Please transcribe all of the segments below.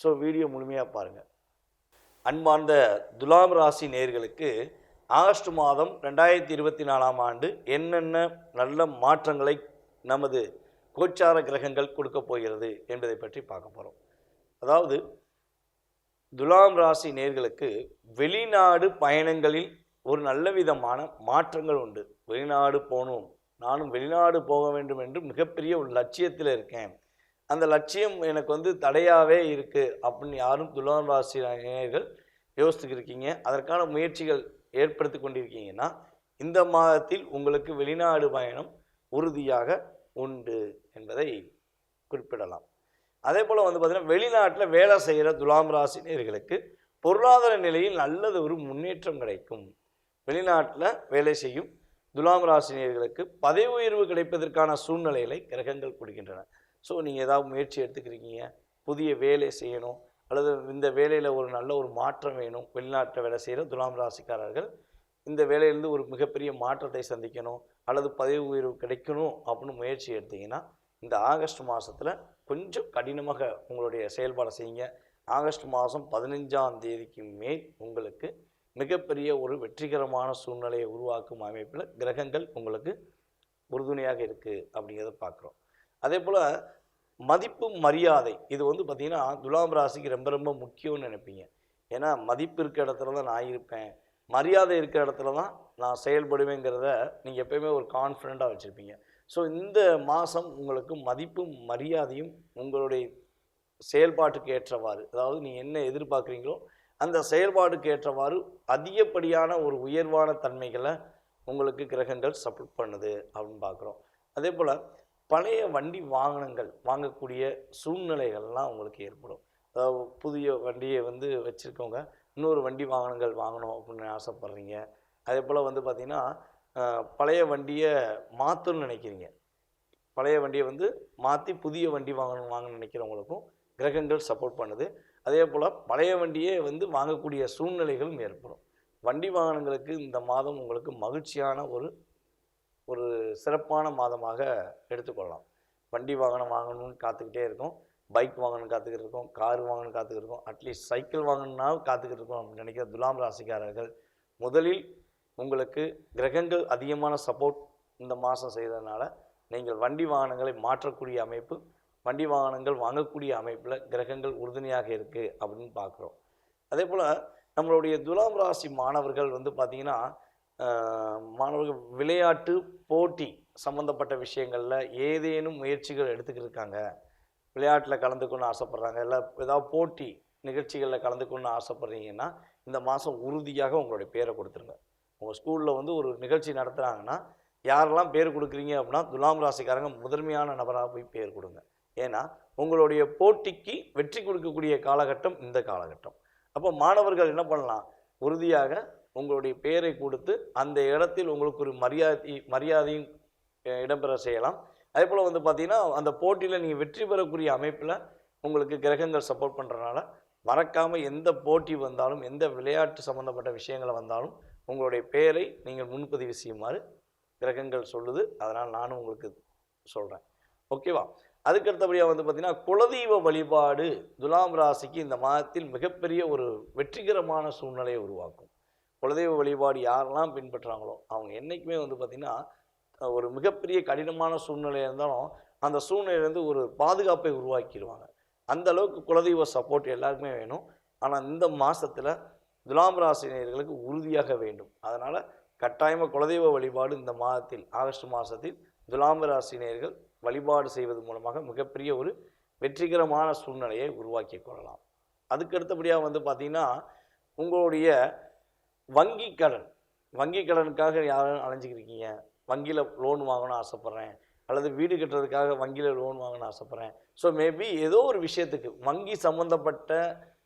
So video முழுமையாக பாருங்கள் அன்பார்ந்த துலாம் ராசி நேர்களுக்கு ஆகஸ்ட் மாதம் ரெண்டாயிரத்தி இருபத்தி நாலாம் ஆண்டு என்னென்ன நல்ல மாற்றங்களை நமது கோச்சார கிரகங்கள் கொடுக்க போகிறது என்பதை பற்றி பார்க்க போகிறோம் அதாவது துலாம் ராசி நேர்களுக்கு வெளிநாடு பயணங்களில் ஒரு நல்ல விதமான மாற்றங்கள் உண்டு. வெளிநாடு போகணும். நானும் வெளிநாடு போக வேண்டும் என்று மிகப்பெரிய ஒரு லட்சியத்தில் இருக்கேன். அந்த லட்சியம் எனக்கு வந்து தடையாகவே இருக்குது அப்படின்னு யாரும் துலாம் ராசி நேயர்கள் யோசித்துக்கிருக்கீங்க அதற்கான முயற்சிகள் ஏற்படுத்தி கொண்டிருக்கீங்கன்னா இந்த மாதத்தில் உங்களுக்கு வெளிநாடு பயணம் உறுதியாக உண்டு என்பதை குறிப்பிடலாம். அதே போல் வந்து பார்த்திங்கன்னா வெளிநாட்டில் வேலை செய்கிற துலாம் ராசி பொருளாதார நிலையில் நல்லது ஒரு முன்னேற்றம் கிடைக்கும். வெளிநாட்டில் வேலை செய்யும் துலாம் ராசினியர்களுக்கு பதவி உயர்வு கிடைப்பதற்கான சூழ்நிலைகளை கிரகங்கள் கொடுக்கின்றன. ஸோ நீங்கள் ஏதாவது முயற்சி எடுத்துக்கிறீங்க. புதிய வேலை செய்யணும். அல்லது இந்த வேலையில் ஒரு நல்ல ஒரு மாற்றம் வேணும். வெளிநாட்டில் வேலை செய்கிற துலாம் ராசிக்காரர்கள் இந்த வேலையிலேருந்து ஒரு மிகப்பெரிய மாற்றத்தை சந்திக்கணும். அல்லது பதவி உயர்வு கிடைக்கணும் அப்படின்னு முயற்சி எடுத்தீங்கன்னா இந்த ஆகஸ்ட் மாதத்தில் கொஞ்சம் கடினமாக உங்களுடைய செயல்பாடை செய்யுங்க. ஆகஸ்ட் மாதம் பதினஞ்சாம் தேதிக்கு மேல் உங்களுக்கு மிகப்பெரிய ஒரு வெற்றிகரமான சூழ்நிலையை உருவாக்கும் அமைப்பில் கிரகங்கள் உங்களுக்கு உறுதுணையாக இருக்குது அப்படிங்கிறத பார்க்குறோம் அதே போல் மதிப்பு மரியாதை. இது வந்து பார்த்திங்கன்னா துலாம் ராசிக்கு ரொம்ப ரொம்ப முக்கியம்னு நினைப்பீங்க. ஏன்னா மதிப்பு இருக்கிற இடத்துல தான் நான் இருப்பேன். மரியாதை இருக்கிற இடத்துல தான் நான் செயல்படுவேங்கிறத நீங்கள் எப்பயுமே ஒரு கான்ஃபிடண்ட்டாக வச்சுருப்பீங்க. ஸோ இந்த மாதம் உங்களுக்கு மதிப்பும் மரியாதையும் உங்களுடைய செயல்பாட்டுக்கு ஏற்றவாறு அதாவது நீ என்ன எதிர்பார்க்குறீங்களோ அந்த செயல்பாடுக்கு ஏற்றவாறு அதிகப்படியான ஒரு உயர்வான தன்மைகளை உங்களுக்கு கிரகங்கள் சப்போர்ட் பண்ணுது அப்படின்னு பார்க்குறோம். அதே போல் பழைய வண்டி வாகனங்கள் வாங்கக்கூடிய சூழ்நிலைகள்லாம் உங்களுக்கு ஏற்படும். அதாவது புதிய வண்டியை வந்து வச்சுருக்கவங்க இன்னொரு வண்டி வாகனங்கள் வாங்கணும் அப்படின்னு ஆசைப்பட்றீங்க. அதே போல் வந்து பார்த்திங்கன்னா பழைய வண்டியை மாற்றணும்னு நினைக்கிறீங்க. பழைய வண்டியை வந்து மாற்றி புதிய வண்டி வாங்கணும் வாங்கணும்னு நினைக்கிறவங்களுக்கும் கிரகங்கள் சப்போர்ட் பண்ணுது. அதே போல் பழைய வண்டியே வந்து வாங்கக்கூடிய சூழ்நிலைகளும் ஏற்படும். வண்டி வாகனங்களுக்கு இந்த மாதம் உங்களுக்கு மகிழ்ச்சியான ஒரு ஒரு சிறப்பான மாதமாக எடுத்துக்கொள்ளலாம். வண்டி வாகனம் வாங்கணும்னு காத்துக்கிட்டே இருக்கோம். பைக் வாங்கணும்னு காத்துக்கிட்டு இருக்கோம். கார் வாங்கணும்னு காத்துக்கிட்டு இருக்கோம். அட்லீஸ்ட் சைக்கிள் வாங்கணும்னா காத்துக்கிட்டு இருக்கோம் அப்படின்னு நினைக்கிற துலாம் ராசிக்காரர்கள் முதலில் உங்களுக்கு கிரகங்கள் அதிகமான சப்போர்ட் இந்த மாதம் செய்ததுனால நீங்கள் வண்டி வாகனங்களை மாற்றக்கூடிய அமைப்பு வண்டி வாகனங்கள் வாங்கக்கூடிய அமைப்பில் கிரகங்கள் உறுதுணையாக இருக்குது அப்படின்னு பார்க்குறோம். அதே போல் நம்மளுடைய துலாம் ராசி மாணவர்கள் வந்து பார்த்திங்கன்னா மாணவர்கள் விளையாட்டு போட்டி சம்மந்தப்பட்ட விஷயங்களில் ஏதேனும் முயற்சிகள் எடுத்துக்கிட்டு இருக்காங்க விளையாட்டில் கலந்துக்கணும்னு ஆசைப்பட்றாங்க. இல்லை ஏதாவது போட்டி நிகழ்ச்சிகளில் கலந்துக்கணும்னு ஆசைப்பட்றீங்கன்னா இந்த மாதம் உறுதியாக உங்களுடைய பேரை கொடுத்துருங்க. உங்கள் ஸ்கூலில் வந்து ஒரு நிகழ்ச்சி நடத்துகிறாங்கன்னா யாரெல்லாம் பேர் கொடுக்குறீங்க அப்படின்னா துலாம் ராசிக்காரங்க முதன்மையான நபராக போய் பேர் கொடுங்க. ஏன்னா உங்களுடைய போட்டிக்கு வெற்றி கொடுக்கக்கூடிய காலகட்டம் இந்த காலகட்டம். அப்போ மாணவர்கள் என்ன பண்ணலாம்? உறுதியாக உங்களுடைய பெயரை கொடுத்து அந்த இடத்தில் உங்களுக்கு ஒரு மரியாதை மரியாதையும் இடம்பெற செய்யலாம். அதே போல் வந்து பார்த்திங்கன்னா அந்த போட்டியில் நீங்கள் வெற்றி பெறக்கூடிய அமைப்பில் உங்களுக்கு கிரகங்கள் சப்போர்ட் பண்ணுறனால மறக்காமல் எந்த போட்டி வந்தாலும் எந்த விளையாட்டு சம்மந்தப்பட்ட விஷயங்களை வந்தாலும் உங்களுடைய பெயரை நீங்கள் முன்பதிவு செய்யுமாறு கிரகங்கள் சொல்லுது. அதனால் நானும் உங்களுக்கு சொல்கிறேன் ஓகேவா அதுக்கு அடுத்தபடியாக வந்து பார்த்திங்கன்னா குலதெய்வ வழிபாடு துலாம் ராசிக்கு இந்த மாதத்தில் மிகப்பெரிய ஒரு வெற்றிகரமான சூழ்நிலையை உருவாக்கும். குலதெய்வ வழிபாடு யாரெல்லாம் பின்பற்றுறாங்களோ அவங்க என்றைக்குமே வந்து பார்த்திங்கன்னா ஒரு மிகப்பெரிய கடினமான சூழ்நிலையாக இருந்தாலும் அந்த சூழ்நிலையிலேருந்து ஒரு பாதுகாப்பை உருவாக்கிடுவாங்க. அந்த அளவுக்கு குலதெய்வ சப்போர்ட் எல்லாருக்குமே வேணும். ஆனால் இந்த மாதத்தில் துலாம் ராசினியர்களுக்கு உறுதியாக வேண்டும். அதனால் கட்டாயமாக குலதெய்வ வழிபாடு இந்த மாதத்தில் ஆகஸ்ட் மாதத்தில் துலாம் ராசினியர்கள் வழிபாடு செய்வது மூலமாக மிகப்பெரிய ஒரு வெற்றிகரமான சூழ்நிலையை உருவாக்கி கொள்ளலாம். அதுக்கு அடுத்தபடியாக வந்து பார்த்திங்கன்னா உங்களுடைய வங்கி கடன் வங்கி கடனுக்காக யாரும் அலைஞ்சிக்கிருக்கீங்க? வங்கியில் லோன் வாங்கணும்னு ஆசைப்பட்றேன். அல்லது வீடு கட்டுறதுக்காக வங்கியில் லோன் வாங்கணும்னு ஆசைப்பட்றேன். ஸோ மேபி ஏதோ ஒரு விஷயத்துக்கு வங்கி சம்மந்தப்பட்ட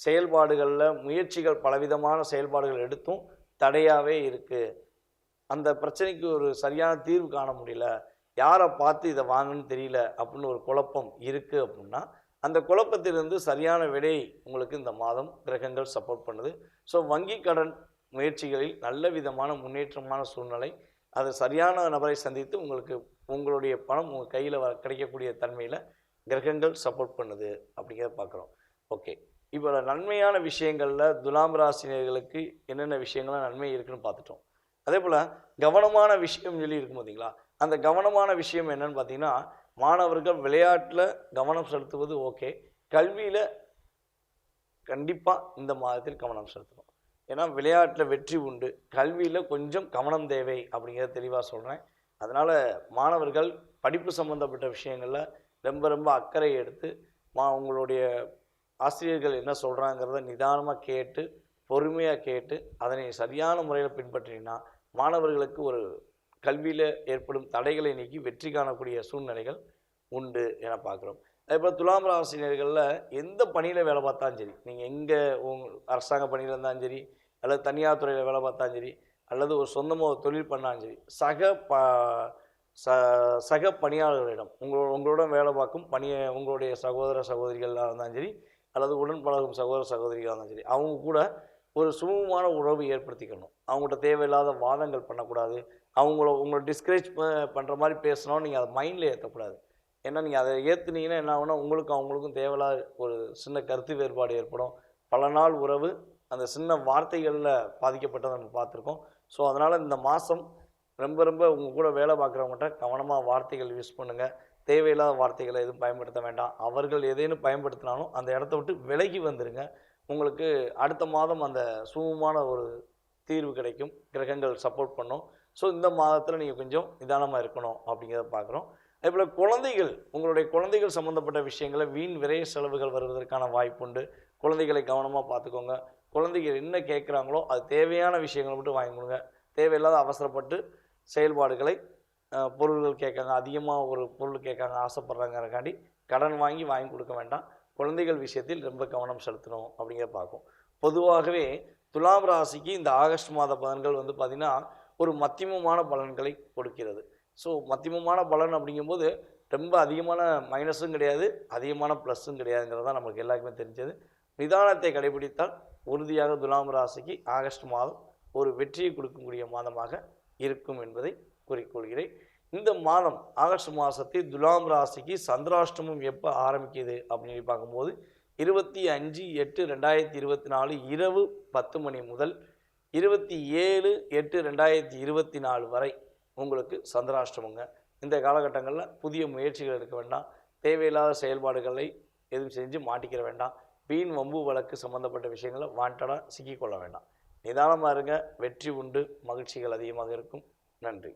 செயல்பாடுகளில் முயற்சிகள் பலவிதமான செயல்பாடுகள் எடுத்தும் தடையாகவே இருக்குது அந்த பிரச்சனைக்கு ஒரு சரியான தீர்வு காண முடியல. யாரை பார்த்து இதை வாங்கன்னு தெரியல அப்படின்னு ஒரு குழப்பம் இருக்குது அப்படின்னா அந்த குழப்பத்திலிருந்து சரியான விடை உங்களுக்கு இந்த மாதம் கிரகங்கள் சப்போர்ட் பண்ணுது. ஸோ வங்கி கடன் முயற்சிகளில் நல்ல விதமான முன்னேற்றமான சூழ்நிலை அது சரியான நபரை சந்தித்து உங்களுக்கு உங்களுடைய பணம் உங்கள் கையில் வர கிடைக்கக்கூடிய தன்மையில் கிரகங்கள் சப்போர்ட் பண்ணுது அப்படிங்கிறத பார்க்குறோம். ஓகே இப்போ நன்மையான விஷயங்களில் துலாம் ராசினியர்களுக்கு என்னென்ன விஷயங்கள்லாம் நன்மை இருக்குன்னு பார்த்துட்டோம். அதே போல் கவனமான விஷயம் சொல்லி இருக்கும் பார்த்தீங்களா அந்த கவனமான விஷயம் என்னன்னு பார்த்தீங்கன்னா மாணவர்கள் விளையாட்டில் கவனம் செலுத்துவது ஓகே கல்வியில் கண்டிப்பாக இந்த மாதத்தில் கவனம் செலுத்தணும். ஏன்னா விளையாட்டில் வெற்றி உண்டு. கல்வியில் கொஞ்சம் கவனம் தேவை அப்படிங்கிறத தெளிவாக சொல்கிறேன் அதனால் மாணவர்கள் படிப்பு சம்மந்தப்பட்ட விஷயங்களில் ரொம்ப ரொம்ப அக்கறை எடுத்து மா உங்களுடைய ஆசிரியர்கள் என்ன சொல்கிறாங்கிறத நிதானமாக கேட்டு பொறுமையாக கேட்டு அதனை சரியான முறையில் பின்பற்றினா மாணவர்களுக்கு ஒரு கல்வியில் ஏற்படும் தடைகளை நீக்கி வெற்றி காணக்கூடிய சூழ்நிலைகள் உண்டு என பார்க்குறோம். அதேபோல் துலாம் ராசினியர்களில் எந்த பணியில் வேலை பார்த்தாலும் சரி நீங்கள் எங்கே உங் அரசாங்க பணியில் இருந்தாலும் சரி அல்லது தனியார் துறையில் வேலை பார்த்தாலும் சரி அல்லது ஒரு சொந்தமாக ஒரு தொழில் பண்ணாலும் சரி சக ப ச சக பணியாளர்களிடம் உங்களோட உங்களோட வேலை பார்க்கும் பணியை உங்களுடைய சகோதர சகோதரிகளாக இருந்தாலும் சரி அல்லது உடன் பழகும் சகோதர சகோதரிகளாக இருந்தாலும் சரி அவங்க கூட ஒரு சுமூகமான உறவு ஏற்படுத்திக்கணும். அவங்கள்ட்ட தேவையில்லாத வாதங்கள் பண்ணக்கூடாது. அவங்கள உங்களை டிஸ்கரேஜ் பண்ணுற மாதிரி பேசணும் நீங்கள் அதை மைண்டில் ஏற்றக்கூடாது ஏன்னா நீங்கள் அதை ஏற்றுனீங்கன்னா என்ன ஆகும்னா உங்களுக்கும் அவங்களுக்கும் தேவையில்லாத ஒரு சின்ன கருத்து வேறுபாடு ஏற்படும். பல நாள் உறவு அந்த சின்ன வார்த்தைகளில் பாதிக்கப்பட்டதை நம்ம பார்த்துருக்கோம். ஸோ அதனால் இந்த மாதம் ரொம்ப ரொம்ப உங்கள் கூட வேலை பார்க்குறவங்கள்ட்ட கவனமாக வார்த்தைகள் யூஸ் பண்ணுங்கள் தேவையில்லாத வார்த்தைகளை எதுவும் பயன்படுத்த வேண்டாம். அவர்கள் எதேனும் பயன்படுத்தினாலும் அந்த இடத்த விட்டு விலகி வந்துடுங்க உங்களுக்கு அடுத்த மாதம் அந்த சுமமான ஒரு தீர்வு கிடைக்கும். கிரகங்கள் சப்போர்ட் பண்ணும். ஸோ இந்த மாதத்தில் நீங்கள் கொஞ்சம் நிதானமாக இருக்கணும் அப்படிங்கிறத பார்க்குறோம். அதேபோல் குழந்தைகள் உங்களுடைய குழந்தைகள் சம்மந்தப்பட்ட விஷயங்களை வீண் விரைய செலவுகள் வருவதற்கான வாய்ப்புண்டு குழந்தைகளை கவனமாக பார்த்துக்கோங்க. குழந்தைகள் என்ன கேட்குறாங்களோ அது தேவையான விஷயங்களை மட்டும் வாங்கி கொடுங்க. தேவையில்லாத அவசரப்பட்டு செயல்பாடுகளை பொருள்கள் கேட்காங்க அதிகமாக ஒரு பொருள் கேட்காங்க ஆசைப்பட்றாங்கிறக்காண்டி கடன் வாங்கி வாங்கி கொடுக்க வேண்டாம். குழந்தைகள் விஷயத்தில் ரொம்ப கவனம் செலுத்தணும் அப்படிங்கிற பார்க்கும் பொதுவாகவே துலாம் ராசிக்கு இந்த ஆகஸ்ட் மாத பலன்கள் வந்து பார்த்திங்கன்னா ஒரு மத்தியமமான பலன்களை கொடுக்கிறது. ஸோ மத்தியமமான பலன் அப்படிங்கும்போது ரொம்ப அதிகமான மைனஸும் கிடையாது அதிகமான ப்ளஸ்ஸும் கிடையாதுங்கிறது தான் நமக்கு எல்லாருக்குமே தெரிஞ்சது. நிதானத்தை கடைபிடித்தால் உறுதியாக துலாம் ராசிக்கு ஆகஸ்ட் மாதம் ஒரு வெற்றியை கொடுக்கக்கூடிய மாதமாக இருக்கும் என்பதை கூறிக்கொள்கிறேன். இந்த மாதம் ஆகஸ்ட் மாதத்தில் துலாம் ராசிக்கு சந்திராஷ்டமம் எப்போ ஆரம்பிக்குது அப்படின்னு சொல்லி பார்க்கும்போது இருபத்தி அஞ்சு எட்டு ரெண்டாயிரத்தி இருபத்தி நாலு இரவு பத்து மணி முதல் இருபத்தி ஏழு எட்டு ரெண்டாயிரத்தி இருபத்தி நாலு வரை உங்களுக்கு சந்திராஷ்டமங்க. இந்த காலகட்டங்களில் புதிய முயற்சிகள் எடுக்க வேண்டாம். தேவையில்லாத செயல்பாடுகளை எதுவும் செஞ்சு மாட்டிக்கிற வேண்டாம். வீண் வம்பு வழக்கு சம்மந்தப்பட்ட விஷயங்களை வாண்டடாக சிக்கிக்கொள்ள வேண்டாம். நிதானமாக இருங்க. வெற்றி உண்டு. மகிழ்ச்சிகள் அதிகமாக இருக்கும். நன்றி.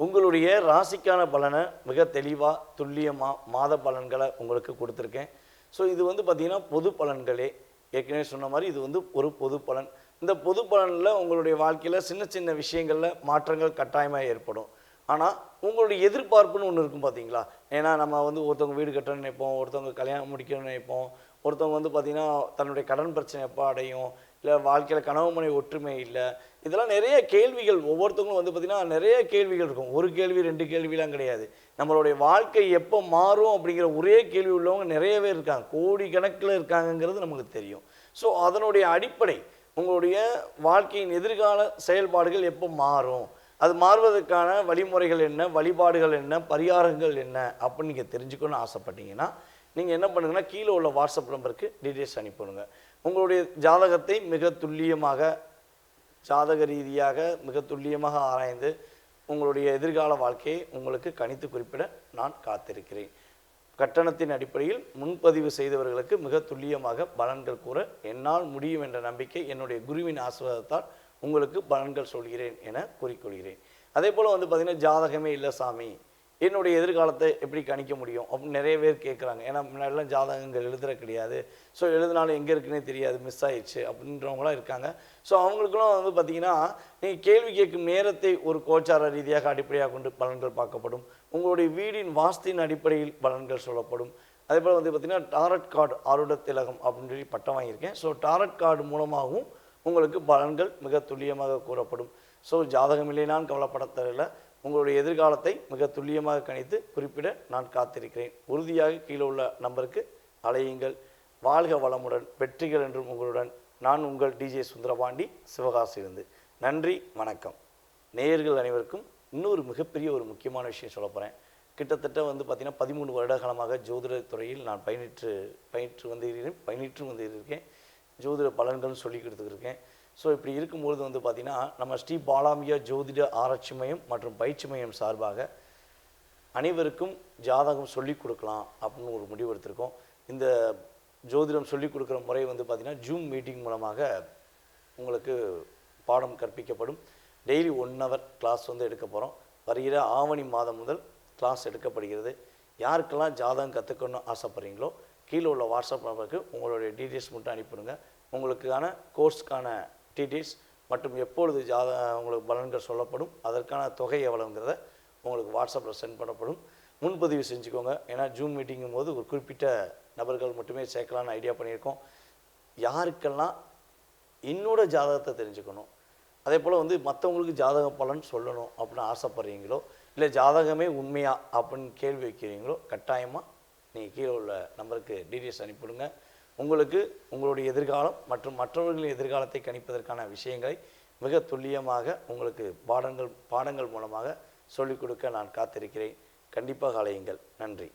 உங்களுடைய ராசிக்கான பலனை மிக தெளிவாக துல்லியமாக மாத பலன்களை உங்களுக்கு கொடுத்துருக்கேன். ஸோ இது வந்து பார்த்திங்கன்னா பொது பலன்களே. ஏற்கனவே சொன்ன மாதிரி இது வந்து ஒரு பொது பலன். இந்த பொது பலனில் உங்களுடைய வாழ்க்கையில் சின்ன சின்ன விஷயங்களில் மாற்றங்கள் கட்டாயமாக ஏற்படும். ஆனால் உங்களுடைய எதிர்பார்ப்புன்னு ஒன்று இருக்கும் பார்த்தீங்களா ஏன்னா நம்ம வந்து ஒருத்தவங்க வீடு கட்டணும்னு நினைப்போம் ஒருத்தவங்க கல்யாணம் முடிக்கணும்னு நினைப்போம் ஒருத்தவங்க வந்து பார்த்திங்கன்னா தன்னுடைய கடன் பிரச்சனை எப்போ அடையும் இல்லை வாழ்க்கையில் கனவு மனை ஒற்றுமை இல்லை. இதெல்லாம் நிறைய கேள்விகள் ஒவ்வொருத்தவங்களும் வந்து பார்த்திங்கன்னா நிறைய கேள்விகள் இருக்கும். ஒரு கேள்வி ரெண்டு கேள்விலாம் கிடையாது. நம்மளுடைய வாழ்க்கை எப்போ மாறும் அப்படிங்கிற ஒரே கேள்வி உள்ளவங்க நிறைய பேர் இருக்காங்க. கோடி கணக்கில் இருக்காங்கங்கிறது நமக்கு தெரியும். ஸோ அதனுடைய அடிப்படை உங்களுடைய வாழ்க்கையின் எதிர்கால செயல்பாடுகள் எப்போ மாறும்? அது மாறுவதற்கான வழிமுறைகள் என்ன? வழிபாடுகள் என்ன? பரிகாரங்கள் என்ன? அப்படின்னு நீங்கள் தெரிஞ்சுக்கணும்னு ஆசைப்பட்டீங்கன்னா நீங்கள் என்ன பண்ணுங்கன்னா கீழே உள்ள வாட்ஸ்அப் நம்பருக்கு டீட்டெயில்ஸ் அனுப்பிவிடுங்க. உங்களுடைய ஜாதகத்தை மிக துல்லியமாக ஜாதக ரீதியாக மிக துல்லியமாக ஆராய்ந்து உங்களுடைய எதிர்கால வாழ்க்கையை உங்களுக்கு கணித்து குறிப்பிட நான் காத்திருக்கிறேன். கட்டணத்தின் அடிப்படையில் முன்பதிவு செய்தவர்களுக்கு மிக துல்லியமாக பலன்கள் கூற என்னால் முடியும் என்ற நம்பிக்கை என்னுடைய குருவின் ஆசீர்வாதத்தால் உங்களுக்கு பலன்கள் சொல்கிறேன் என கூறிக்கொள்கிறேன். அதே போல் வந்து பார்த்திங்கன்னா ஜாதகமே இல்லை சாமி. என்னுடைய எதிர்காலத்தை எப்படி கணிக்க முடியும் அப்படின்னு நிறைய பேர் கேட்குறாங்க ஏன்னா முன்னாடிலாம் ஜாதகங்கள் எழுதுற கிடையாது. ஸோ எழுதினாலும் எங்கே இருக்குன்னே தெரியாது. மிஸ் ஆயிடுச்சு அப்படின்றவங்களாம் இருக்காங்க. ஸோ அவங்களுக்குலாம் வந்து பார்த்திங்கன்னா நீங்கள் கேள்வி கேட்கும் நேரத்தை ஒரு கோச்சார ரீதியாக அடிப்படையாக கொண்டு பலன்கள் பார்க்கப்படும். உங்களுடைய வீடின் வாஸ்தின் அடிப்படையில் பலன்கள் சொல்லப்படும். அதே போல் வந்து பார்த்திங்கன்னா டாரட் கார்டு ஆருட திலகம் அப்படின்னு சொல்லி பட்டம் வாங்கியிருக்கேன். ஸோ டாரட் கார்டு மூலமாகவும் உங்களுக்கு பலன்கள் மிக துல்லியமாக கூறப்படும். ஸோ ஜாதகம் இல்லைனான் கவலைப்பட தெரியல உங்களுடைய எதிர்காலத்தை மிக துல்லியமாக கணித்து குறிப்பிட நான் காத்திருக்கிறேன். உறுதியாக கீழே உள்ள நம்பருக்கு அலையுங்கள் வாழ்க வளமுடன் வெற்றிகள் என்றும் உங்களுடன் நான் உங்கள் டிஜே சுந்தரபாண்டி சிவகாசியிலிருந்து. நன்றி வணக்கம். நேயர்கள் அனைவருக்கும் இன்னொரு மிகப்பெரிய ஒரு முக்கியமான விஷயம் சொல்ல போகிறேன் கிட்டத்தட்ட வந்து பார்த்திங்கன்னா பதிமூணு வருட காலமாக ஜோதிட துறையில் நான் பயணிற்று பயிற்று வந்து இருக்கிறேன் பயணிற்று வந்து இருக்கேன் ஜோதிட பலன்கள்னு சொல்லி கொடுத்துருக்கேன் ஸோ இப்படி இருக்கும்பொழுது வந்து பார்த்திங்கன்னா நம்ம ஸ்ரீ பாலாமியா ஜோதிட ஆராய்ச்சி மையம் மற்றும் பயிற்சி மையம் சார்பாக அனைவருக்கும் ஜாதகம் சொல்லிக் கொடுக்கலாம் அப்படின்னு ஒரு முடிவு எடுத்திருக்கோம். இந்த ஜோதிடம் சொல்லிக் கொடுக்குற முறை வந்து பார்த்திங்கன்னா ஜூம் மீட்டிங் மூலமாக உங்களுக்கு பாடம் கற்பிக்கப்படும். டெய்லி ஒன் ஹவர் கிளாஸ் வந்து எடுக்க போகிறோம் வருகிற ஆவணி மாதம் முதல் கிளாஸ் எடுக்கப்படுகிறது. யாருக்கெல்லாம் ஜாதகம் கற்றுக்கணும்னு ஆசைப்பட்றீங்களோ கீழே உள்ள வாட்ஸ்அப் நம்பருக்கு உங்களுடைய டீட்டெயில்ஸ் மட்டும் அனுப்பிவிடுங்க. உங்களுக்கான கோர்ஸ்க்கான டிடிஸ் மற்றும் எப்பொழுது ஜாத உங்களுக்கு பலன்கள் சொல்லப்படும் அதற்கான தொகை எவ்வளோங்கிறத உங்களுக்கு வாட்ஸ்அப்பில் சென்ட் பண்ணப்படும். முன்பதிவு செஞ்சுக்கோங்க. ஏன்னா ஜூம் மீட்டிங்கும் போது ஒரு குறிப்பிட்ட நபர்கள் மட்டுமே சேர்க்கலான்னு ஐடியா பண்ணியிருக்கோம். யாருக்கெல்லாம் என்னோட ஜாதகத்தை தெரிஞ்சுக்கணும் அதே போல் வந்து மற்றவங்களுக்கு ஜாதக பலன் சொல்லணும் அப்படின்னு ஆசைப்பட்றீங்களோ இல்லை ஜாதகமே உண்மையா அப்படின்னு கேள்வி வைக்கிறீங்களோ கட்டாயமாக நீங்கள் கீழே உள்ள நம்பருக்கு டீட்டெயில்ஸ் அனுப்பிவிடுங்க. உங்களுக்கு உங்களுடைய எதிர்காலம் மற்றும் மற்றவர்களின் எதிர்காலத்தை கணிப்பதற்கான விஷயங்களை மிக துல்லியமாக உங்களுக்கு பாடங்கள் பாடங்கள் மூலமாக சொல்லிக் கொடுக்க நான் காத்திருக்கிறேன். கண்டிப்பாக அலையுங்கள். நன்றி.